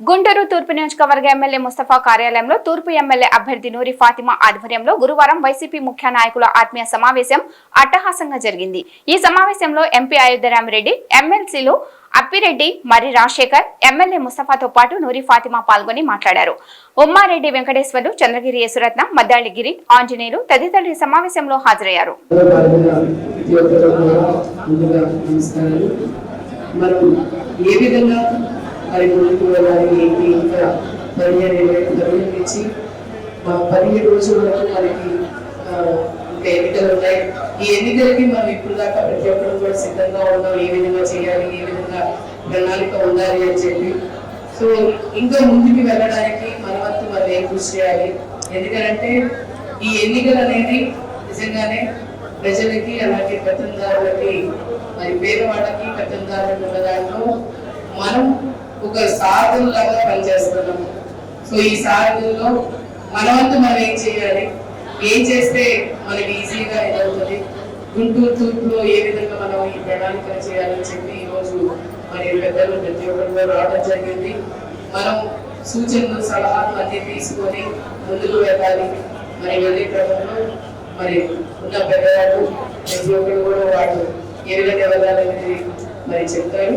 గుంటూరు తూర్పు నియోజకవర్గ ఎమ్మెల్యే ముస్తఫా కార్యాలయంలో తూర్పు ఎమ్మెల్యే అభ్యర్థి నూరి ఫాతిమా ఆధ్వర్యంలో గురువారం వైసీపీ ముఖ్య నాయకుల ఆత్మీయ సమావేశం అట్టహాసంగా జరిగింది. ఈ సమావేశంలో ఎంపీ అయోధ్యరామిరెడ్డి ఎమ్మెల్సీలు అప్పిరెడ్డి మరి రాజశేఖర్ ఎమ్మెల్యే ముస్తఫాతో పాటు నూరి ఫాతిమా పాల్గొని మాట్లాడారు. ఉమ్మారెడ్డి వెంకటేశ్వర్లు చంద్రగిరి యేసురత్నం మద్దాళిగిరి ఆంజనేయులు తదితరులు సమావేశంలో హాజరయ్యారు. ఏ విధంగా మరి ముందుకు వెళ్ళాలి ఏంటి ఇంకా పదిహేను ఇరవై తరగతి నుంచి పదిహేడు రోజుల వరకు మనకి ఎన్నికలు ఉన్నాయి? ఈ ఎన్నికలకి మనం ఇప్పుడు దాకా ప్రతి ఒక్కరు కూడా సిద్ధంగా ఉన్నాం ఏ విధంగా చేయాలి ఏ విధంగా ప్రణాళిక ఉండాలి అని చెప్పి. సో ఇంకా ముందుకు వెళ్ళడానికి మన వంతు మనం ఏం కృషి చేయాలి? ఎందుకంటే ఈ ఎన్నికలు అనేది నిజంగానే ప్రజలకి అలాగే పెత్తందారులకి మరి పేదవాళ్ళకి పెత్తందారులకు ఉన్న దాంట్లో ఒక సాధులాగా పనిచేస్తున్నాము సో ఈ సాధుల్లో మనవంతు మనం ఏం చేయాలి? ఏం చేస్తే మనకి ఈజీగా ఇదవుతుంది? గుంటూరు తూర్పులో ఏ విధంగా మనం ఈ ప్రణాళిక చేయాలని చెప్పి ఈరోజు మరి పెద్దలు ప్రతి ఒక్కరు రావడం జరిగింది. మనం సూచనలు సలహాలు అన్ని తీసుకొని ముందుకు వెళ్ళాలి. మరి వెళ్ళే క్రమంలో మరి ఉన్న పెద్దవాళ్ళు ప్రతి ఒక్కరు కూడా వాళ్ళు ఏ విధంగా వెళ్ళాలనేది మరి చెప్తారు.